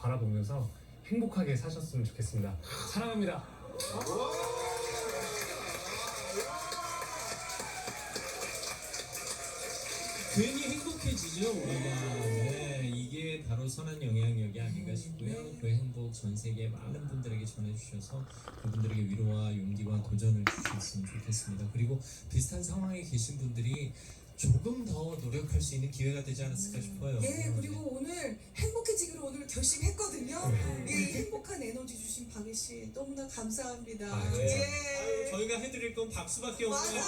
바라보면서 행복하게 사셨으면 좋겠습니다. 사랑합니다. 괜히 행복해지죠 우리가 네, 이게 바로 선한 영향력이 아닌가 싶고요 그 행복 전 세계 많은 분들에게 전해주셔서 그분들에게 위로와 용기와 도전을 주셨으면 좋겠습니다 그리고 비슷한 상황에 계신 분들이 조금 더 노력할 수 있는 기회가 되지 않았을까 싶어요 예, 그리고 오늘 행복해지기로 오늘 결심했거든요. 네. 이 행복한 에너지 주신 박예 씨 너무나 감사합니다. 아, 네. 예. 저희가 해드릴 건 박수밖에 없는 맞아요.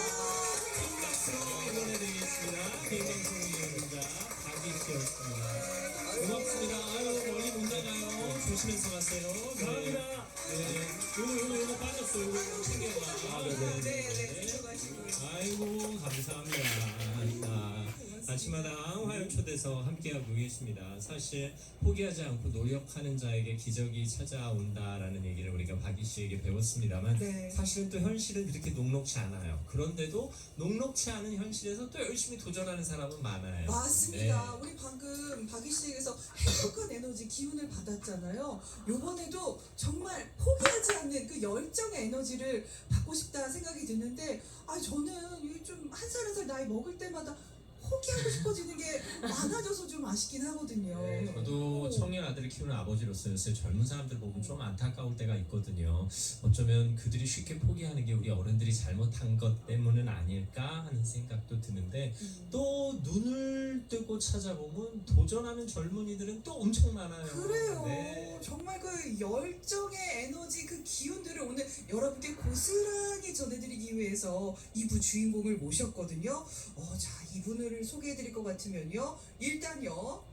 큰 박수로 응원해드리겠습니다 개인방송위원자 박이씨였습니다 고맙습니다 아유 멀리 못 나가요 조심해서 가세요 네. 감사합니다. 네, 요거 빠졌어요. 요거 챙겨가. 아, 네, 네, 네. 들어가시고요. 아이고 감사합니다. 아, 아침마당 화요 초대서 함께하고 계십니다. 사실 포기하지 않고 노력하는 자에게 기적이 찾아온다라는 얘기를 우리가 박이 씨에게 배웠습니다만 네. 사실은 또 현실은 그렇게 녹록치 않아요. 그런데도 녹록치 않은 현실에서 또 열심히 도전하는 사람은 많아요. 맞습니다. 네. 우리 방금 박희 씨에게서 행복한 에너지 기운을 받았잖아요. 요번에도 정말 포기하지 않는 그 열정의 에너지를 받고 싶다 생각이 드는데 아 저는 좀 한 살 한 살 나이 먹을 때마다 포기하고 싶어지는 게 많아져서 좀 아쉽긴 하거든요. 네, 저도 청년 아들을 키우는 아버지로서 요새 젊은 사람들 보면 좀 안타까울 때가 있거든요. 어쩌면 그들이 쉽게 포기하는 게 우리 어른들이 잘못한 것 때문은 아닐까 하는 생각도 드는데 음. 또 눈을 뜨고 찾아보면 도전하는 젊은이들은 또 엄청 많아요. 그래요. 네. 정말 그 열정의 에너지 그 기운들을 오늘 여러분께 고스란히 전해드리기 위해서 2부 주인공을 모셨거든요. 어, 자, 이분을 소개해드릴 것 같으면요. 일단요.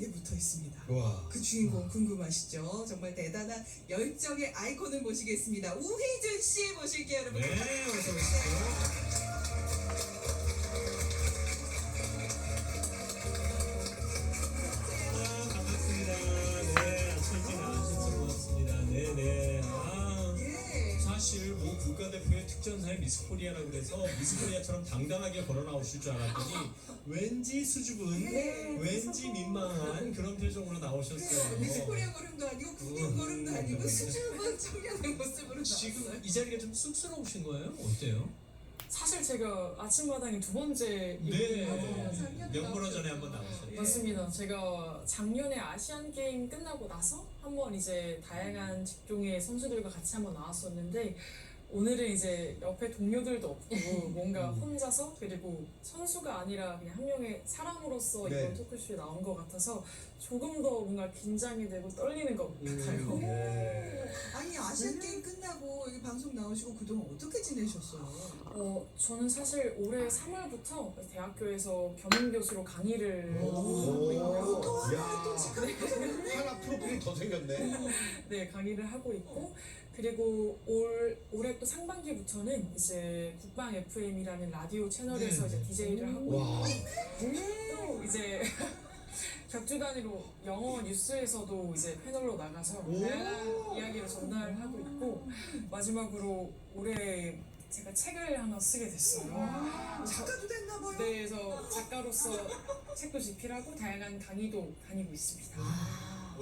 한 명에게 붙어 있습니다. 와. 그 주인공 궁금하시죠? 정말 대단한 열정의 아이콘을 모시겠습니다. 우희준 씨 모실게요, 여러분. 네, 어서 오십시오. 미스 코리아라 그래서 미스 코리아처럼 당당하게 걸어 나오실 줄 알았더니 왠지 수줍은 네, 왠지 그래서 민망한 그런 표정으로 나오셨어요. 미스 코리아 걸음도 아니고 국민 걸음도 아니고 수줍은 청년의 모습으로 지금 나왔어요. 이 자리가 좀 쑥스러우신 거예요? 어때요? 사실 제가 아침마당이 두 번째 네. 맞아요. 작년에 명불허 전에. 한번. 예. 맞습니다. 제가 작년에 아시안 게임 끝나고 나서 한번 이제 다양한 직종의 선수들과 같이 한번 나왔었는데 오늘은 이제 옆에 동료들도 없고 뭔가 혼자서 그리고 선수가 아니라 그냥 한 명의 사람으로서 네. 이번 토크쇼에 나온 것 같아서 조금 더 뭔가 긴장이 되고 떨리는 것 같아요. 음, 네. 아니 아시안 게임 끝나고 여기 방송 나오시고 그동안 어떻게 지내셨어요? 어, 저는 사실 올해 3월부터 대학교에서 겸임 교수로 강의를 하고 있고요. 또 하나 야. 또 지금 하나 프로필이 더 생겼네. 네, 강의를 하고 있고 그리고 올 올해 또 상반기부터는 이제 국방 FM이라는 라디오 채널에서 네. 이제 DJ를 하고 와. 또 이제 격주 단위로 영어 뉴스에서도 이제 패널로 나가서 오. 다양한 이야기를 전달하고 있고 마지막으로 올해 제가 책을 하나 쓰게 됐어요. 작가도 됐나 봐요. 네, 그래서 작가로서 책도 집필하고 다양한 강의도 다니고 있습니다.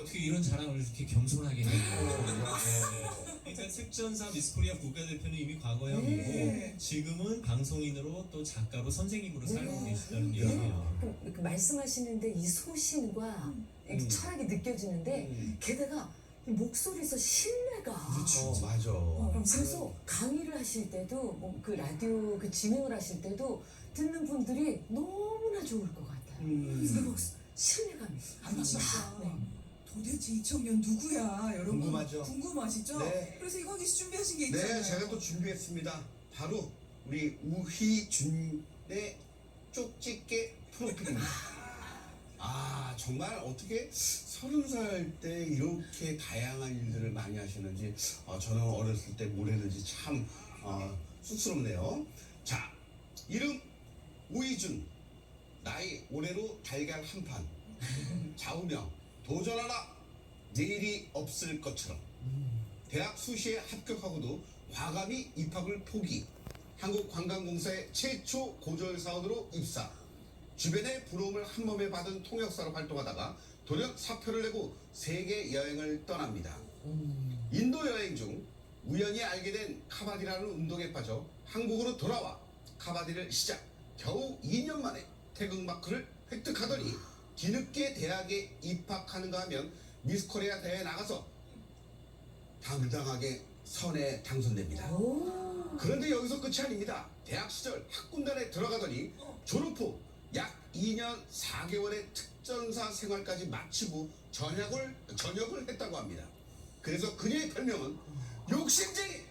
어떻게 이런 자랑을 이렇게 겸손하게 해요? 네. 그러니까 특전사 미스코리아 국가대표는 이미 과거형이고 네. 지금은 방송인으로 또 작가로 선생님으로 살고 네. 계시다는 네. 얘기예요. 그, 그 말씀하시는데 이 소신과 이 음. 철학이 느껴지는데 음. 게다가 이 목소리에서 신뢰가 어, 맞아. 그래서 강의를 하실 때도 뭐 그 라디오 그 진행을 하실 때도 듣는 분들이 너무나 좋을 것 같아요. 음. 그 목- 신뢰감이 아니 진짜 네. 도대체 이 청년 누구야 여러분 궁금하죠? 궁금하시죠? 네. 그래서 이광기 씨 준비하신 게 있잖아요. 네, 제가 또 준비했습니다. 바로 우리 우희준의 쪽집게 프로필입니다. 아, 정말 어떻게 서른 살 때 이렇게 다양한 일들을 많이 하시는지 어, 저는 어렸을 때 뭘 했는지 참 어, 쑥스럽네요. 자, 이름 우희준, 나이 올해로 달걀 한 판, 좌우명 도전하라 내 일이 없을 것처럼. 대학 수시에 합격하고도 과감히 입학을 포기. 한국관광공사의 최초 고졸 사원으로 입사. 주변의 부러움을 한 몸에 받은 통역사로 활동하다가 돌연 사표를 내고 세계 여행을 떠납니다. 인도 여행 중 우연히 알게 된 카바디라는 운동에 빠져 한국으로 돌아와 카바디를 시작. 겨우 2년 만에 태극마크를 획득하더니 뒤늦게 대학에 입학하는가 하면 미스코리아 대회에 나가서 당당하게 선에 당선됩니다. 그런데 여기서 끝이 아닙니다. 대학 시절 학군단에 들어가더니 졸업 후 약 2년 4개월의 특전사 생활까지 마치고 전역을 전역을 했다고 합니다. 그래서 그녀의 별명은 욕심쟁이.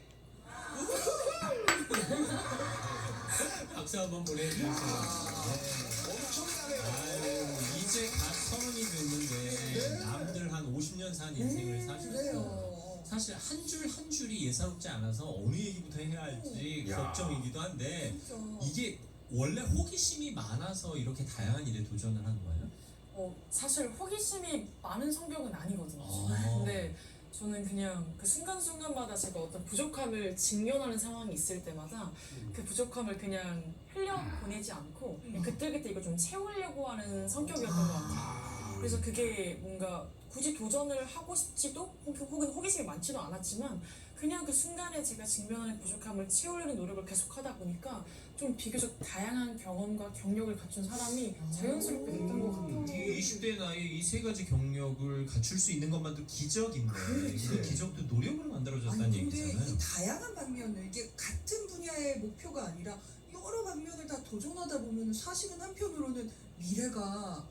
박수 한번 보내주세요. 네. 엄청나네요. 이제 갓 서른이 됐는데 남들 한 50년 산 인생을 사셨어요. 그래요. 사실 한 줄 한 줄이 예사롭지 않아서 어느 얘기부터 해야 할지 야. 걱정이기도 한데 진짜. 이게 원래 호기심이 많아서 이렇게 다양한 일에 도전을 한 거예요? 어, 사실 호기심이 많은 성격은 아니거든요. 아. 근데 저는 그냥 그 순간순간마다 제가 어떤 부족함을 직면하는 상황이 있을 때마다 그 부족함을 그냥 흘려보내지 않고 그냥 그때그때 이거 좀 채우려고 하는 성격이었던 것 같아요. 그래서 그게 뭔가 굳이 도전을 하고 싶지도 혹- 혹은 호기심이 많지도 않았지만 그냥 그 순간에 제가 직면하는 부족함을 채우려는 노력을 계속 하다 보니까 좀 비교적 다양한 경험과 경력을 갖춘 사람이 자연스럽게 됐던 것 같아요. 이 20대 나이에 이 세 가지 경력을 갖출 수 있는 것만도 기적인데 그렇지. 그 기적도 노력으로 만들어졌다는 아니 근데 얘기잖아요. 이 다양한 방면을 이게 같은 분야의 목표가 아니라 여러 방면을 다 도전하다 보면 사실은 한편으로는 미래가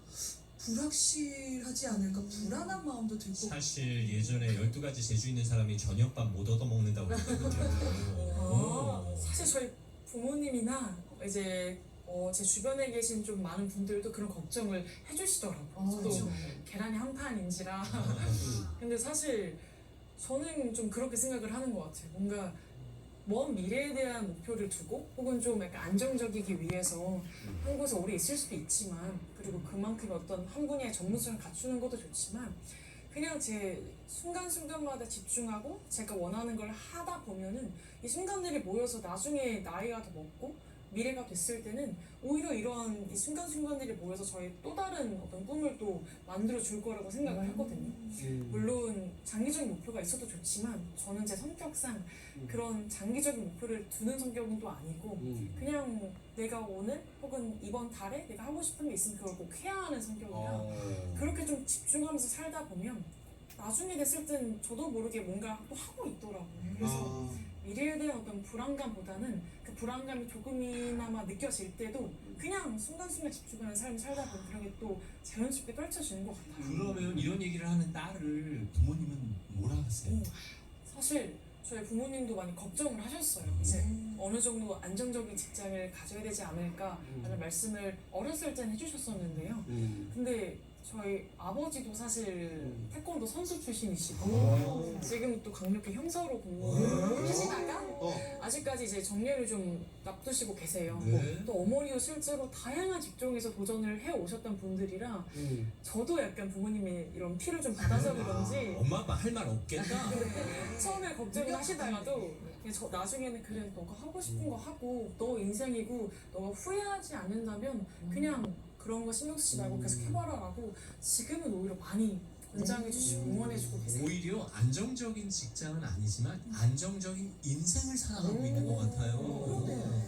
불확실하지 않을까 불안한 마음도 들고 사실 예전에 12가지 재주 있는 사람이 저녁밥 못 얻어먹는다고 그랬거든요. 어, 사실 저희 부모님이나 이제 어, 제 주변에 계신 좀 많은 분들도 그런 걱정을 해주시더라고요. 저도 그렇죠. 계란이 한 판인지라. 근데 사실 저는 좀 그렇게 생각을 하는 것 같아요. 뭔가 먼 미래에 대한 목표를 두고 혹은 좀 약간 안정적이기 위해서 한 곳에 오래 있을 수도 있지만 그리고 그만큼 어떤 한 분야의 전문성을 갖추는 것도 좋지만 그냥 제 순간순간마다 집중하고 제가 원하는 걸 하다 보면은 이 순간들이 모여서 나중에 나이가 더 먹고 미래가 됐을 때는 오히려 이런 이 순간순간들이 모여서 저희 또 다른 어떤 꿈을 또 만들어 줄 거라고 생각을 하거든요. 물론 장기적인 목표가 있어도 좋지만 저는 제 성격상 그런 장기적인 목표를 두는 성격은 또 아니고 그냥 내가 오늘 혹은 이번 달에 내가 하고 싶은 게 있으면 그걸 꼭 해야 하는 성격이라 그렇게 좀 집중하면서 살다 보면 나중에 됐을 땐 저도 모르게 뭔가 또 하고 있더라고요. 그래서 미래에 대한 어떤 불안감보다는 그 불안감이 조금이나마 느껴질 때도 그냥 순간순간 집중하는 삶을 살다 보면 그런 게 또 자연스럽게 떨쳐지는 것 같아요. 그러면 이런 얘기를 하는 딸을 부모님은 뭐라 하세요? 오, 사실 저희 부모님도 많이 걱정을 하셨어요. 이제 어느 정도 안정적인 직장을 가져야 되지 않을까라는 말씀을 어렸을 땐 해주셨었는데요. 근데 저희 아버지도 사실 태권도 선수 출신이시고 지금 또 강력히 형사로 근무 하시다가 어. 아직까지 이제 정예를 좀 납두시고 계세요. 네. 또 어머니도 실제로 다양한 직종에서 도전을 해 오셨던 분들이라 저도 약간 부모님의 이런 피를 좀 받아서 그런지 엄마 아빠 할 말 없겠다. 처음에 걱정을 하시다가도 그냥 저 나중에는 그래 너가 하고 싶은 거 하고 너 인생이고 너가 후회하지 않는다면 그냥 그런 거 신경 쓰지 말고 계속 해봐라라고 지금은 오히려 많이 권장해 주시고 응원해 주고 계세요. 오히려 안정적인 직장은 아니지만 안정적인 인생을 살아가고 있는 것 같아요.